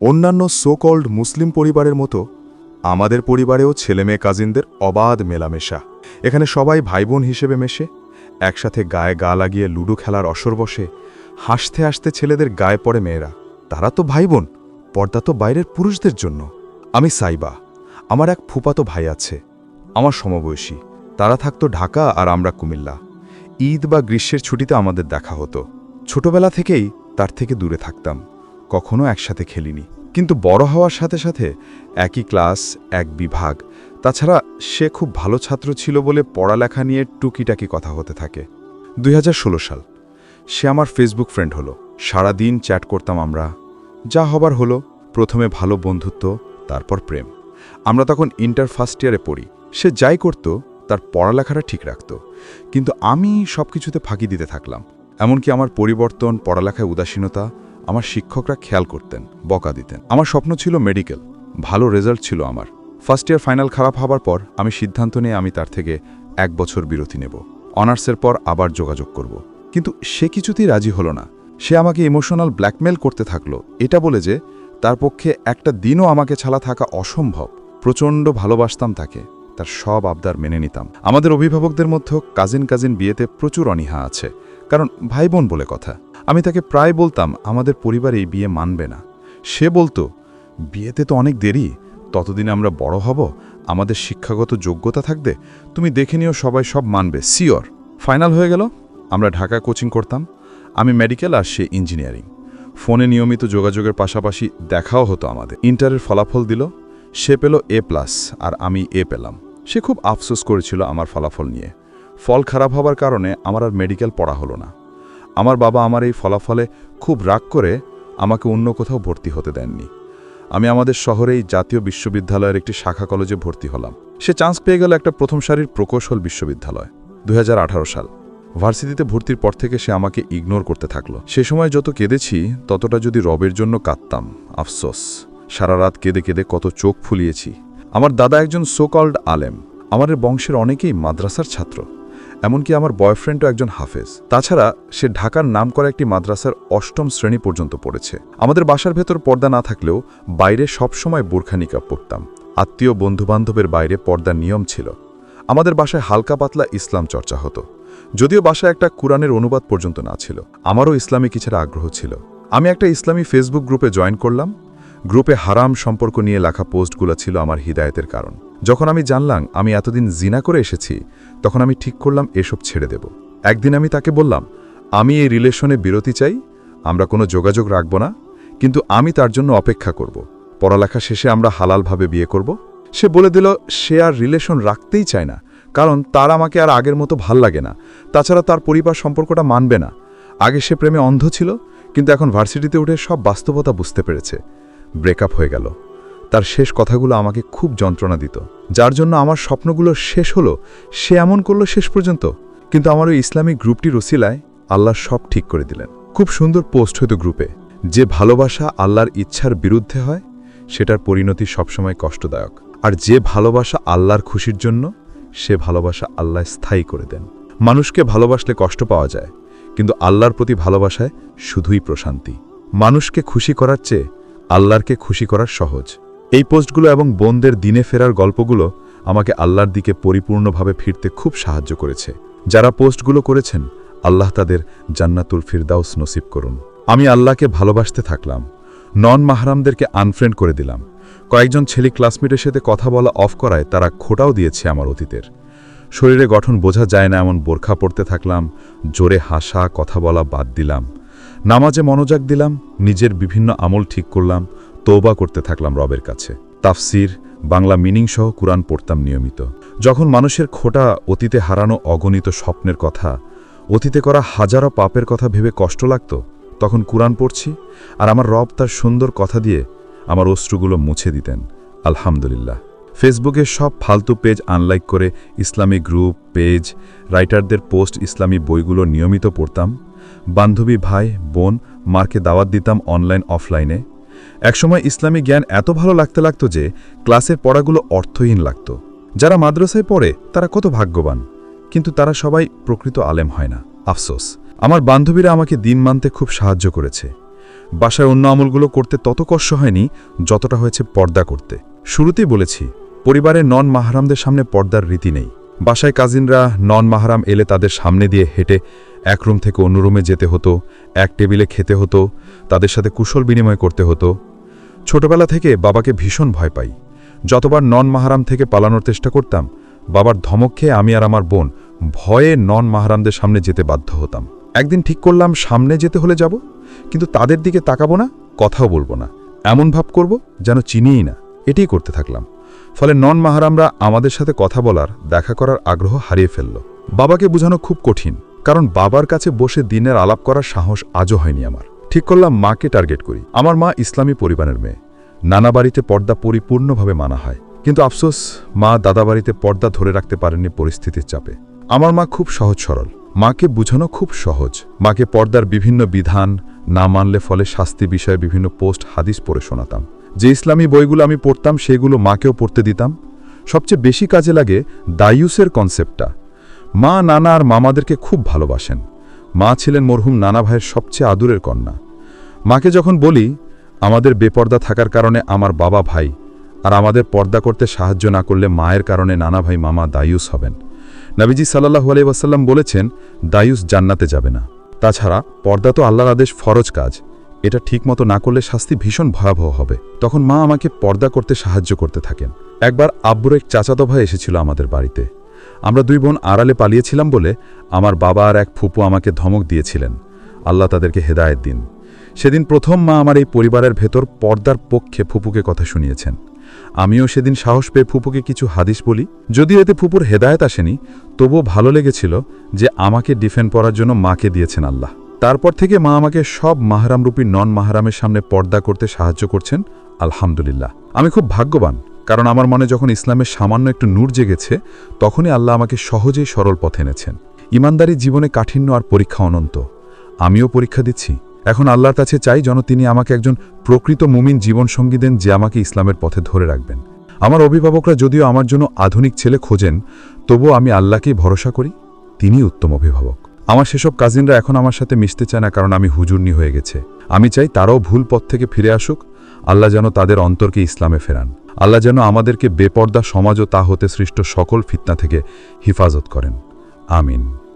অন্যান্য সোকল্ড মুসলিম পরিবারের মতো, আমাদের পরিবারেও ছেলেমেয়ে কাজিনদের অবাধ মেলামেশা। এখানে সবাই ভাইবোন হিসেবে মেশে, একসাথে গায়ে গা লাগিয়ে লুডো খেলার অসর বসে, হাসতে হাসতে ছেলেদের গায়ে পড়ে মেয়েরা। তারা তো ভাইবোন, পর্দা তো বাইরের পুরুষদের জন্য। আমি সাইবা, আমার এক ফুপাতো ভাই আছে, আমার সমবয়সী। তারা থাকতো ঢাকা আর আমরা কুমিল্লা। ঈদ বা গ্রীষ্মের ছুটিতে আমাদের দেখা হতো। ছোটবেলা থেকেই তার থেকে দূরে থাকতাম। কখনো একসাথে খেলিনি। কিন্তু বড় হওয়ার সাথে সাথে একই ক্লাস, এক বিভাগ। তাছাড়া সে খুব ভালো ছাত্র ছিল বলে পড়ালেখা নিয়ে টুকিটাকি কথা হতে থাকে। দুই হাজার ষোলো সাল, সে আমার ফেসবুক ফ্রেন্ড হলো। সারা দিন চ্যাট করতাম আমরা। যা হবার হলো, প্রথমে ভালো বন্ধুত্ব, তারপর প্রেম। আমরা তখন ইন্টার ফার্স্ট ইয়ারে পড়ি। সে যাই করত, তার পড়ালেখাটা ঠিক রাখত। কিন্তু আমি সব কিছুতে ফাঁকি দিতে থাকলাম। এমনকি আমার পরিবর্তন, পড়ালেখায় উদাসীনতা আমার শিক্ষকরা খেয়াল করতেন, বকা দিতেন। আমার স্বপ্ন ছিল মেডিকেল ভালো রেজাল্ট ছিল আমার। ফার্স্ট ইয়ার ফাইনাল খারাপ হবার পর আমি সিদ্ধান্ত নিয়ে আমি তার থেকে এক বছর বিরতি নেব। অনার্সের পর আবার যোগাযোগ করব। কিন্তু সে কিছুতেই রাজি হলো না। সে আমাকে ইমোশনাল ব্ল্যাকমেল করতে থাকল। এটা বলে যে, তার পক্ষে একটা দিনও আমাকে ছাড়া থাকা অসম্ভব। প্রচণ্ড ভালোবাসতাম তাকে। তার সব আবদার মেনে নিতাম। আমাদের অভিভাবকদের মধ্যেও কাজিন কাজিন বিয়েতে প্রচুর অনীহা আছে। কারণ ভাই বোন বলে কথা। আমি তাকে প্রায় বলতাম, আমাদের পরিবার এই বিয়ে মানবে না। সে বলতো, বিয়েতে তো অনেক দেরি, ততদিন আমরা বড় হব, আমাদের শিক্ষাগত যোগ্যতা থাকবে, তুমি দেখে নিও সবাই সব মানবে, সিওর। ফাইনাল হয়ে গেল, আমরা ঢাকা কোচিং করতাম, আমি মেডিকেল আর সে ইঞ্জিনিয়ারিং। ফোনে নিয়মিত যোগাযোগের পাশাপাশি দেখাও হতো আমাদের। ইন্টারের ফলাফল দিল, সে পেল এ প্লাস আর আমি এ পেলাম। সে খুব আফসোস করেছিল আমার ফলাফল নিয়ে। ফল খারাপ হবার কারণে আমার আর মেডিকেল পড়া হলো না। আমার বাবা আমার এই ফলাফলে খুব রাগ করে আমাকে অন্য কোথাও ভর্তি হতে দেননি। আমি আমাদের শহরেই জাতীয় বিশ্ববিদ্যালয়ের একটি শাখা কলেজে ভর্তি হলাম। সে চান্স পেয়ে গেল একটা প্রথম সারির প্রকৌশল বিশ্ববিদ্যালয় দু হাজার আঠারো সাল। ভার্সিটিতে ভর্তির পর থেকে সে আমাকে ইগনোর করতে থাকল। সে সময় যত কেঁদেছি, ততটা যদি রবের জন্য কাঁদতাম। আফসোস, সারা রাত কেঁদে কেঁদে কত চোখ ফুলিয়েছি। আমার দাদা একজন সোকল্ড আলেম। আমাদের বংশের অনেকেই মাদ্রাসার ছাত্র। এমনকি আমার বয়ফ্রেন্ডও একজন হাফেজ। তাছাড়া সে ঢাকার নাম করা একটি মাদ্রাসার অষ্টম শ্রেণি পর্যন্ত পড়েছে। আমাদের বাসার ভেতর পর্দা না থাকলেও বাইরে সবসময় বোরখা নিকাব পড়তাম। আত্মীয় বন্ধুবান্ধবের বাইরে পর্দার নিয়ম ছিল। আমাদের বাসায় হালকা পাতলা ইসলাম চর্চা হতো। যদিও বাসায় একটা কোরআনের অনুবাদ পর্যন্ত না ছিল। আমারও ইসলামী কিছুটা আগ্রহ ছিল। আমি একটা ইসলামী ফেসবুক গ্রুপে জয়েন করলাম। গ্রুপে হারাম সম্পর্ক নিয়ে লেখা পোস্টগুলো ছিল আমার হিদায়তের কারণ। যখন আমি জানলাম আমি এতদিন জিনা করে এসেছি, তখন আমি ঠিক করলাম এসব ছেড়ে দেব। একদিন আমি তাকে বললাম, আমি এই রিলেশনে বিরতি চাই, আমরা কোনো যোগাযোগ রাখব না, কিন্তু আমি তার জন্য অপেক্ষা করব। পড়ালেখা শেষে আমরা হালালভাবে বিয়ে করব। সে বলে দিল, সে আর রিলেশন রাখতেই চায় না, কারণ তার আমাকে আর আগের মতো ভালো লাগে না। তাছাড়া তার পরিবার সম্পর্কটা মানবে না। আগে সে প্রেমে অন্ধ ছিল, কিন্তু এখন ভার্সিটিতে উঠে সব বাস্তবতা বুঝতে পেরেছে। ব্রেকআপ হয়ে গেল। তার শেষ কথাগুলো আমাকে খুব যন্ত্রণা দিত। যার জন্য আমার স্বপ্নগুলো শেষ হলো, সে এমন করল শেষ পর্যন্ত। কিন্তু আমার ওই ইসলামিক গ্রুপটির ওসিলায় আল্লাহ সব ঠিক করে দিলেন। খুব সুন্দর পোস্ট হইতো গ্রুপে। যে ভালোবাসা আল্লাহর ইচ্ছার বিরুদ্ধে হয়, সেটার পরিণতি সবসময় কষ্টদায়ক। আর যে ভালোবাসা আল্লাহর খুশির জন্য, সে ভালোবাসা আল্লাহ স্থায়ী করে দেন। মানুষকে ভালোবাসলে কষ্ট পাওয়া যায়, কিন্তু আল্লাহর প্রতি ভালোবাসায় শুধুই প্রশান্তি। মানুষকে খুশি করার চেয়ে আল্লাহরকে খুশি করার সহজ। এই পোস্টগুলো এবং বোনদের দিনে ফেরার গল্পগুলো আমাকে আল্লাহর দিকে পরিপূর্ণভাবে ফিরতে খুব সাহায্য করেছে। যারা পোস্টগুলো করেছেন, আল্লাহ তাদের জান্নাতুল ফিরদাউস নসিব করুন। আমি আল্লাহকে ভালোবাসতে থাকলাম। নন মাহরামদেরকে আনফ্রেন্ড করে দিলাম। কয়েকজন ছেলে ক্লাসমেটের সাথে কথা বলা অফ করায় তারা খোটাও দিয়েছে আমার অতীতের। শরীরে গঠন বোঝা যায় না, এমন বোরখা পড়তে থাকলাম, জোরে হাসা, কথা বলা বাদ দিলাম। নামাজে মনোযোগ দিলাম, নিজের বিভিন্ন আমল ঠিক করলাম তৌবা করতে থাকলাম রবের কাছে। তাফসির, বাংলা মিনিং সহ কোরআন পড়তাম নিয়মিত। যখন মানুষের খোটা অতীতে হারানো অগণিত স্বপ্নের কথা, অতীতে করা হাজারো পাপের কথা ভেবে কষ্ট লাগত, তখন কোরআন পড়ছি আর আমার রব তার সুন্দর কথা দিয়ে আমার অশ্রুগুলো মুছে দিতেন। আলহামদুলিল্লাহ। ফেসবুকে সব ফালতু পেজ আনলাইক করে ইসলামী গ্রুপ, পেজ, রাইটারদের পোস্ট, ইসলামী বইগুলো নিয়মিত পড়তাম। বান্ধবী ভাই, বোন মার্কে দাওয়াত দিতাম অনলাইন, অফলাইনে। একসময় ইসলামী জ্ঞান এত ভালো লাগতে লাগতো যে ক্লাসের পড়াগুলো অর্থহীন লাগত। যারা মাদ্রাসায় পড়ে, তারা কত ভাগ্যবান। কিন্তু তারা সবাই প্রকৃত আলেম হয় না। আফসোস। আমার বান্ধবীরা আমাকে দিন মানতে খুব সাহায্য করেছে। বাসায় অন্য আমলগুলো করতে তত কষ্ট হয়নি যতটা হয়েছে পর্দা করতে। শুরুতেই বলেছি, পরিবারের নন মাহারামদের সামনে পর্দার রীতি নেই। বাসায় কাজিনরা নন মাহারাম এলে তাদের সামনে দিয়ে হেঁটে এক রুম থেকে অন্য রুমে যেতে হতো, এক টেবিলে খেতে হতো, তাদের সাথে কুশল বিনিময় করতে হতো। ছোটবেলা থেকে বাবাকে ভীষণ ভয় পাই। যতবার নন মাহারাম থেকে পালানোর চেষ্টা করতাম, বাবার ধমক খেয়ে আমি আর আমার বোন ভয়ে নন মাহারামদের সামনে যেতে বাধ্য হতাম। একদিন ঠিক করলাম, সামনে যেতে হলে যাব, কিন্তু তাদের দিকে তাকাবো না, কথাও বলব না। এমন ভাব করব যেন চিনিই না। এটাই করতে থাকলাম। ফলে নন মাহারামরা আমাদের সাথে কথা বলার, দেখা করার আগ্রহ হারিয়ে ফেলল। বাবাকে বোঝানো খুব কঠিন, কারণ বাবার কাছে বসে দিনের আলাপ করার সাহস আজও হয়নি আমার। ঠিক করলাম মাকে টার্গেট করি। আমার মা ইসলামী পরিবারের মেয়ে। নানা বাড়িতে পর্দা পরিপূর্ণভাবে মানা হয়। কিন্তু আফসোস, মা দাদা বাড়িতে পর্দা ধরে রাখতে পারেননি পরিস্থিতির চাপে। আমার মা খুব সহজ সরল। মাকে বুঝানো খুব সহজ। মাকে পর্দার বিভিন্ন বিধান না মানলে ফলে শাস্তি বিষয়ে বিভিন্ন পোস্ট হাদিস পড়ে শোনাতাম। যে ইসলামী বইগুলো আমি পড়তাম সেগুলো মাকেও পড়তে দিতাম। সবচেয়ে বেশি কাজে লাগে দায়ুসের কনসেপ্টটা। মা নানা আর মামাদেরকে খুব ভালোবাসেন। মা ছিলেন মরহুম নানা ভাইয়ের সবচেয়ে আদুরের কন্যা। মাকে যখন বলি, আমাদের বেপর্দা থাকার কারণে আমার বাবা ভাই, আর আমাদের পর্দা করতে সাহায্য না করলে মায়ের কারণে নানা ভাই মামা দায়ুস হবেন। নবীজি সাল্লাহু আলাই ওয়াসাল্লাম বলেছেন দায়ুস জান্নাতে যাবে না। তাছাড়া পর্দা তো আল্লাহর আদেশ ফরজ কাজ। এটা ঠিকমতো না করলে শাস্তি ভীষণ ভয়াবহ হবে। তখন মা আমাকে পর্দা করতে সাহায্য করতে থাকেন। একবার আব্বুর এক চাচাতো ভাই এসেছিল আমাদের বাড়িতে। আমরা দুই বোন আড়ালে পালিয়েছিলাম বলে আমার বাবা আর এক ফুপু আমাকে ধমক দিয়েছিলেন। আল্লাহ তাদেরকে হেদায়েত দিন। সেদিন প্রথম মা আমার এই পরিবারের ভেতর পর্দার পক্ষে ফুপুকে কথা শুনিয়েছেন। আমিও সেদিন সাহস পেয়ে ফুপুকে কিছু হাদিস বলি। যদিও এতে ফুপুর হেদায়েত আসেনি, তবুও ভালো লেগেছিল যে আমাকে ডিফেন্ড করার জন্য মাকে দিয়েছেন আল্লাহ। তারপর থেকে মা আমাকে সব মাহারামরূপী নন মাহারামের সামনে পর্দা করতে সাহায্য করছেন, আলহামদুলিল্লাহ। আমি খুব ভাগ্যবান, কারণ আমার মনে যখন ইসলামের সামান্য একটু নূর জেগেছে, তখনই আল্লাহ আমাকে সহজেই সরল পথে এনেছেন। ইমানদারি জীবনে কাঠিন্য আর পরীক্ষা অনন্ত। আমিও পরীক্ষা দিচ্ছি। এখন আল্লাহর কাছে চাই যেন তিনি আমাকে একজন প্রকৃত মুমিন জীবনসঙ্গী দেন যে আমাকে ইসলামের পথে ধরে রাখবেন। আমার অভিভাবকরা যদিও আমার জন্য আধুনিক ছেলে খোঁজেন, তবুও আমি আল্লাহকেই ভরসা করি তিনি উত্তম অভিভাবক। আমার সেসব কাজিনরা এখন আমার সাথে মিশতে চায় না কারণ আমি হুজুরনি হয়ে গেছে। আমি চাই তারাও ভুল পথ থেকে ফিরে আসুক। আল্লাহ যেন তাদের অন্তরকে ইসলামে ফেরান। আল্লাহ যেন আমাদেরকে বেপর্দা সমাজ ও তা হতে সৃষ্ট সকল ফিতনা থেকে হিফাজত করেন। আমিন।